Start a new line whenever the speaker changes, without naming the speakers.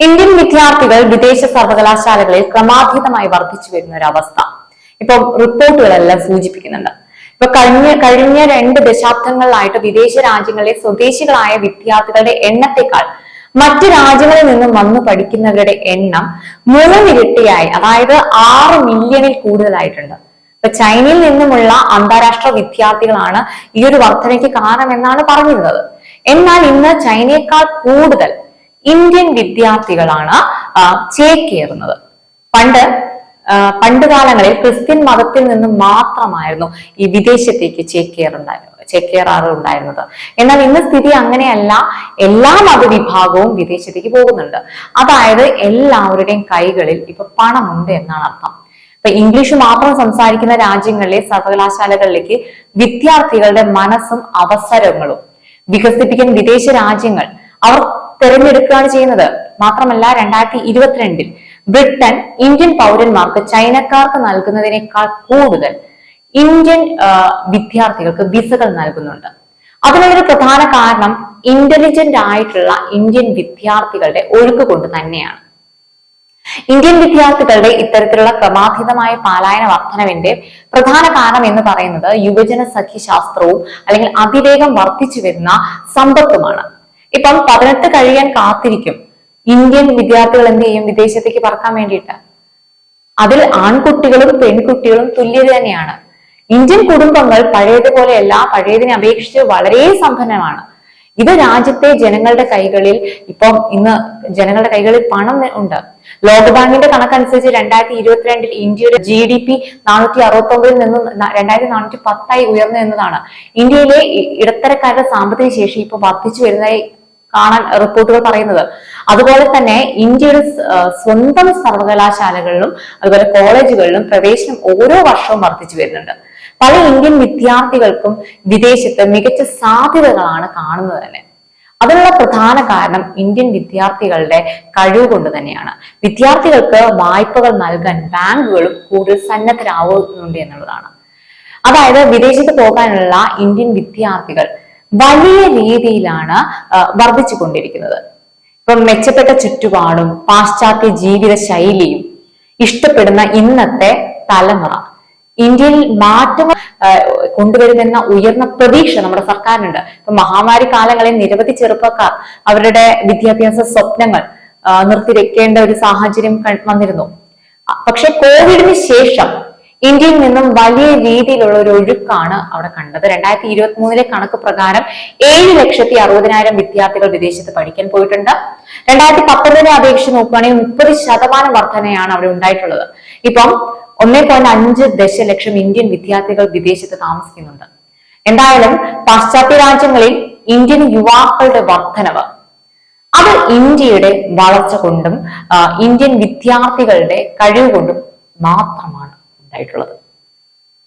Indian വിദ്യാർത്ഥികൾ വിദേശ സർവകലാശാലകളിൽ ക്രമാതീതമായി വർദ്ധിച്ചു വരുന്ന ഒരു അവസ്ഥ. ഇപ്പം റിപ്പോർട്ടുകളെല്ലാം സൂചിപ്പിക്കുന്നുണ്ട്. ഇപ്പൊ കഴിഞ്ഞ കഴിഞ്ഞ രണ്ട് ദശാബ്ദങ്ങളിലായിട്ട് വിദേശ രാജ്യങ്ങളിലെ സ്വദേശികളായ വിദ്യാർത്ഥികളുടെ എണ്ണത്തെക്കാൾ മറ്റു രാജ്യങ്ങളിൽ നിന്നും വന്നു പഠിക്കുന്നവരുടെ എണ്ണം മൂന്നിരട്ടിയായി അതായത് ആറ് മില്യണിൽ കൂടുതലായിട്ടുണ്ട്. ഇപ്പൊ ചൈനയിൽ നിന്നുമുള്ള അന്താരാഷ്ട്ര വിദ്യാർത്ഥികളാണ് ഈ ഒരു വർധനയ്ക്ക് കാരണമെന്നാണ് പറഞ്ഞിരുന്നത്. എന്നാൽ ഇന്ന് ചൈനയേക്കാൾ കൂടുതൽ ഇന്ത്യൻ വിദ്യാർത്ഥികളാണ് ചേക്കേറുന്നത്. പണ്ട് പണ്ട് കാലങ്ങളിൽ ക്രിസ്ത്യൻ മതത്തിൽ നിന്നും മാത്രമായിരുന്നു ഈ വിദേശത്തേക്ക് ചേക്കേറുണ്ടായിരുന്നത് ചേക്കേറാറുണ്ടായിരുന്നത്. എന്നാൽ ഇന്ന് സ്ഥിതി അങ്ങനെയല്ല. എല്ലാ മതവിഭാഗവും വിദേശത്തേക്ക് പോകുന്നുണ്ട്. അതായത് എല്ലാവരുടെയും കൈകളിൽ ഇപ്പൊ പണമുണ്ട് എന്നാണ് അർത്ഥം. ഇപ്പൊ ഇംഗ്ലീഷ് മാത്രം സംസാരിക്കുന്ന രാജ്യങ്ങളിലെ സർവകലാശാലകളിലേക്ക് വിദ്യാർത്ഥികളുടെ മനസ്സും അവസരങ്ങളും വികസിപ്പിക്കുന്ന വിദേശ രാജ്യങ്ങൾ അവർ തിരഞ്ഞെടുക്കുകയാണ് ചെയ്യുന്നത്. മാത്രമല്ല രണ്ടായിരത്തി ഇരുപത്തിരണ്ടിൽ ബ്രിട്ടൻ ഇന്ത്യൻ പൗരന്മാർക്ക് ചൈനക്കാർക്ക് നൽകുന്നതിനേക്കാൾ കൂടുതൽ ഇന്ത്യൻ വിദ്യാർത്ഥികൾക്ക് വിസകൾ നൽകുന്നുണ്ട്. അതിനുള്ളൊരു പ്രധാന കാരണം ഇന്റലിജന്റ് ആയിട്ടുള്ള ഇന്ത്യൻ വിദ്യാർത്ഥികളുടെ ഒഴുക്ക് കൊണ്ട് തന്നെയാണ്. ഇന്ത്യൻ വിദ്യാർത്ഥികളുടെ ഇത്തരത്തിലുള്ള ക്രമാതീതമായ പാലായന വർധനവിന്റെ പ്രധാന കാരണം എന്ന് പറയുന്നത് യുവജന സഖ്യശാസ്ത്രവും അല്ലെങ്കിൽ അതിവേഗം വർദ്ധിച്ചു വരുന്ന സമ്പത്തുമാണ്. ഇപ്പം പതിനെട്ട് കഴിയാൻ കാത്തിരിക്കും. ഇന്ത്യൻ വിദ്യാർത്ഥികൾ എന്ത് ചെയ്യും? വിദേശത്തേക്ക് പറക്കാൻ വേണ്ടിയിട്ട്. അതിൽ ആൺകുട്ടികളും പെൺകുട്ടികളും തുല്യത തന്നെയാണ്. ഇന്ത്യൻ കുടുംബങ്ങൾ പഴയതുപോലെയല്ല പഴയതിനെ അപേക്ഷിച്ച് വളരെ സമ്പന്നമാണ്. ഇത് രാജ്യത്തെ ജനങ്ങളുടെ കൈകളിൽ ഇപ്പം ഇന്ന് ജനങ്ങളുടെ കൈകളിൽ പണം ഉണ്ട്. ലോകബാങ്കിന്റെ കണക്കനുസരിച്ച് രണ്ടായിരത്തി ഇരുപത്തിരണ്ടിൽ ഇന്ത്യയുടെ ജി ഡി പി നാനൂറ്റി അറുപത്തി ഒമ്പതിൽ നിന്നും രണ്ടായിരത്തി നാനൂറ്റി പത്തായി ഉയർന്നു എന്നതാണ്. ഇന്ത്യയിലെ ഇടത്തരക്കാരുടെ സാമ്പത്തിക ശേഷി ഇപ്പൊ വർദ്ധിച്ചു വരുന്നതായി കാണാൻ റിപ്പോർട്ടുകൾ പറയുന്നത്. അതുപോലെ തന്നെ ഇന്ത്യയുടെ സ്വന്തം സർവകലാശാലകളിലും അതുപോലെ കോളേജുകളിലും പ്രവേശനം ഓരോ വർഷവും വർദ്ധിച്ചു വരുന്നുണ്ട്. പല ഇന്ത്യൻ വിദ്യാർത്ഥികൾക്കും വിദേശത്ത് മികച്ച സാധ്യതകളാണ് കാണുന്നത് തന്നെ. അതിനുള്ള പ്രധാന കാരണം ഇന്ത്യൻ വിദ്യാർത്ഥികളുടെ കഴിവ് കൊണ്ട് തന്നെയാണ്. വിദ്യാർത്ഥികൾക്ക് വായ്പകൾ നൽകാൻ ബാങ്കുകളും കൂടുതൽ സന്നദ്ധരാവുന്നുണ്ട് എന്നുള്ളതാണ്. അതായത് വിദേശത്ത് പോകാനുള്ള ഇന്ത്യൻ വിദ്യാർത്ഥികൾ വലിയ രീതിയിലാണ് വർദ്ധിച്ചു കൊണ്ടിരിക്കുന്നത് ഇപ്പം മെച്ചപ്പെട്ട ചുറ്റുപാടും പാശ്ചാത്യ ജീവിത ശൈലിയും ഇഷ്ടപ്പെടുന്ന ഇന്നത്തെ തലമുറ ഇന്ത്യയിൽ മാറ്റം കൊണ്ടുവരുമെന്ന ഉയർന്ന പ്രതീക്ഷ നമ്മുടെ സർക്കാരിനുണ്ട്. ഇപ്പൊ മഹാമാരി കാലങ്ങളിൽ നിരവധി ചെറുപ്പക്കാർ അവരുടെ വിദ്യാഭ്യാസ സ്വപ്നങ്ങൾ നിർത്തിവെക്കേണ്ട ഒരു സാഹചര്യം വന്നിരുന്നു. പക്ഷെ കോവിഡിന് ശേഷം ഇന്ത്യയിൽ നിന്നും വലിയ രീതിയിലുള്ള ഒരു ഒഴുക്കാണ് അവിടെ കണ്ടത്. രണ്ടായിരത്തി ഇരുപത്തി മൂന്നിലെ കണക്ക് പ്രകാരം ഏഴ് ലക്ഷത്തി അറുപതിനായിരം വിദ്യാർത്ഥികൾ വിദേശത്ത് പഠിക്കാൻ പോയിട്ടുണ്ട്. രണ്ടായിരത്തി പത്തൊമ്പതിനെ അപേക്ഷിച്ച് നോക്കുകയാണെങ്കിൽ മുപ്പത് ശതമാനം വർധനയാണ് അവിടെ ഉണ്ടായിട്ടുള്ളത്. ഇപ്പം ഒന്നേ പോയിന്റ് അഞ്ച് ദശലക്ഷം ഇന്ത്യൻ വിദ്യാർത്ഥികൾ വിദേശത്ത് താമസിക്കുന്നുണ്ട്. എന്തായാലും പാശ്ചാത്യ രാജ്യങ്ങളിൽ ഇന്ത്യൻ യുവാക്കളുടെ വർധനവ് അത് ഇന്ത്യയുടെ വളർച്ച കൊണ്ടും ഇന്ത്യൻ വിദ്യാർത്ഥികളുടെ കഴിവ് കൊണ്ടും മാത്രമാണ്. ഉണ്ടായിട്ടുള്ളത്